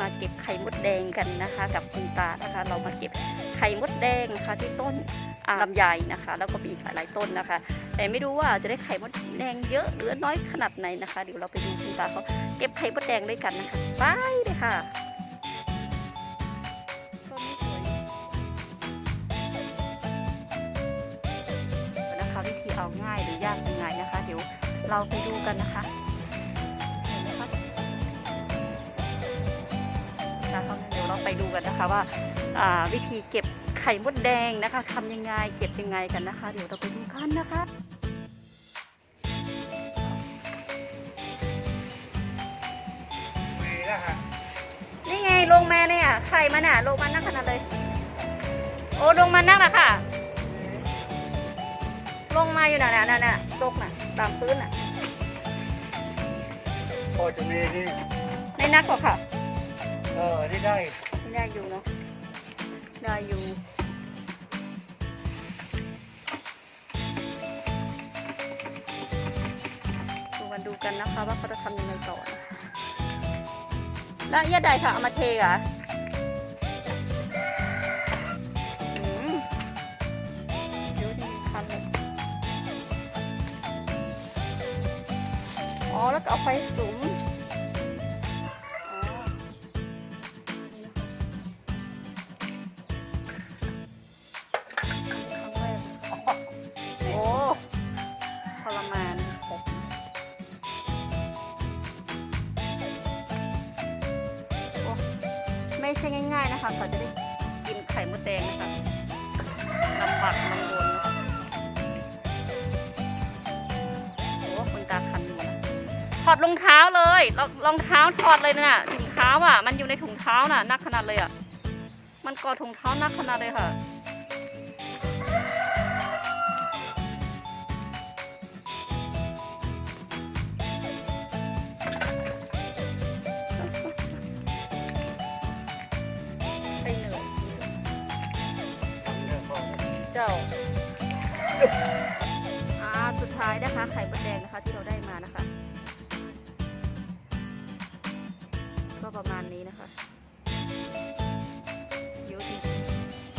มาเก็บไข่มดแดงกันนะคะ กับคุณตานะคะ เรามาเก็บไข่มดแดงนะคะ ที่ต้นลำไยนะคะ แล้วก็มีอีกหลายๆต้นนะคะ แต่ไม่รู้ว่าจะได้ไข่มดแดงเยอะหรือน้อยขนาดไหนนะคะ เดี๋ยวเราไปดูคุณตาเขาเก็บไข่มดแดงด้วยกันนะคะไปเลยค่ะนะคะวิธีเอาง่ายหรือยากยังไงนะคะ เดี๋ยวเราไปดูกันนะคะ ไปดูกันนะคะว่าอ่าวิธีเก็บไข่มดแดงนะคะทำยังไงเก็บยังไงกันนะคะ เดี๋ยวเราไปดูกันนะคะมีแล้วฮะนี่ไงลงมาเนี่ยไข่มันอะลงมานั่งขนาดเลย โอ้ลงมานั่งละค่ะ ลงมาอยู่น่ะน่ะน่ะน่ะตกน่ะตามพื้นน่ะพอจะมีนี่ในนักกว่าค่ะ เออนี่ได้ไม่ ได้อยู่เนาะ ได้อยู่ดูกันดูกันนะคะว่าเขาจะทำยังไงต่อนะแล้วยาใดค่ะเอามาเทอะอืมเดี๋ยวดีคันเลยอ๋อ แล้วก็เอาไฟสูง ใช่ง่าย ๆนะคะ เขาจะได้กินไข่มดแดงนะคะลำบากลำบนนะโอ้คนตาคันอยู่นะถอดรองเท้าเลยรองรองเท้าถอดเลยน่ะถุงเท้าอะ มันอยู่ในถุงเท้าน่ะนักขนาดเลยอะ มันกอดถุงเท้านักขนาดเลยค่ะ เจ้าอ่าสุดท้ายนะคะ ไข่มดแดงนะคะที่เราได้มานะคะ ก็ประมาณนี้นะคะ เยอะจริง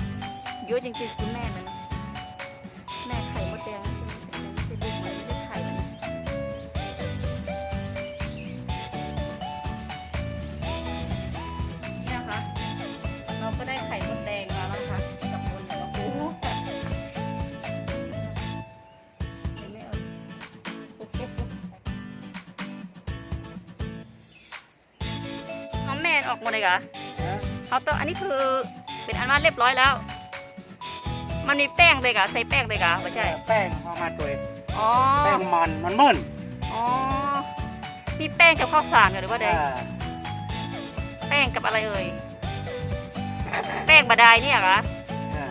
ๆเยอะจริงๆคุณแม่ น้องแม่ออกหมดเลยเหรอนะเขาต้องอันนี้คือเป็นอันว่าเรียบร้อยแล้ว มันมีแป้งเลยกะใส่แป้งเลยกะไม่ใช่ แป้งเอามาตัวเองอ๋อแป้งมันมันมึนอ๋อนี่แป้งกับข้าวสารกันหรือว่าใดอ่าแป้งกับอะไรเอ่ยแป้งบะไดเนี่ยเหรออ่า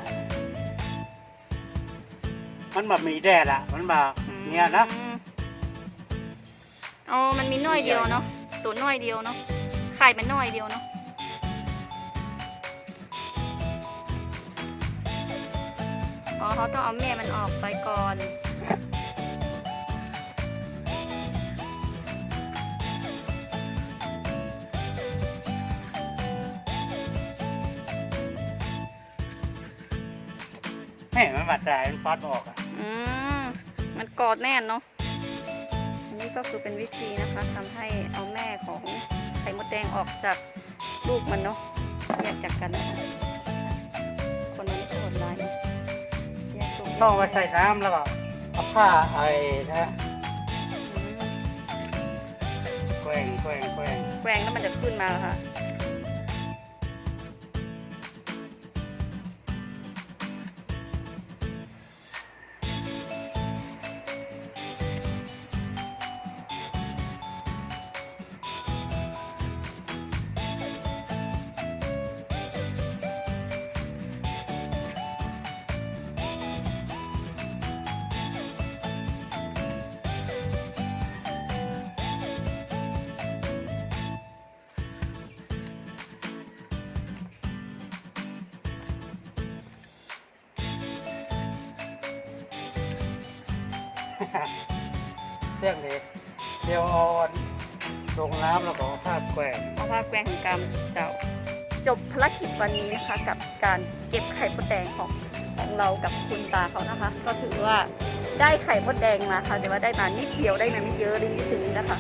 มันแบบมีแดดอะมันแบบเนี่ยนะอืมอ๋อมันมีน้อยเดียวเนาะตัวน้อยเดียวเนาะ ไข่มันน้อยเดียวเนาะอ๋อเขาต้องเอาแม่มันออกไปก่อนแม่มันบาดใจมันฟาดออกอะอืมมันกอดแน่นเนาะ อันนี้ก็คือเป็นวิธีนะคะทำให้เอาแม่ของไข่มดแดงออกจากลูกมันเนาะแยกจากกันนะคะคนนั้นก็โหดร้ายเนาะแยกลูกต้องเอาไปใส่น้ำแล้วก็เอาผ้าไอ้นะอืมแกว่งแกว่งแกว่งแกว่งแล้วมันจะขึ้นมาค่ะ เสี่ยงดีเดียวเอาอนลงน้ำแล้วก็เอาผ้าแกว่งเอาผ้าแกว่งของกรรมเจ้าจบภารกิจวันนี้นะคะ กับการเก็บไข่มดแดงของของเรากับคุณตาเขานะคะ ก็ถือว่าได้ไข่มดแดงมาค่ะแต่ว่าได้มานิดเดียวได้มาไม่เยอะเลยนิดนึงนะคะ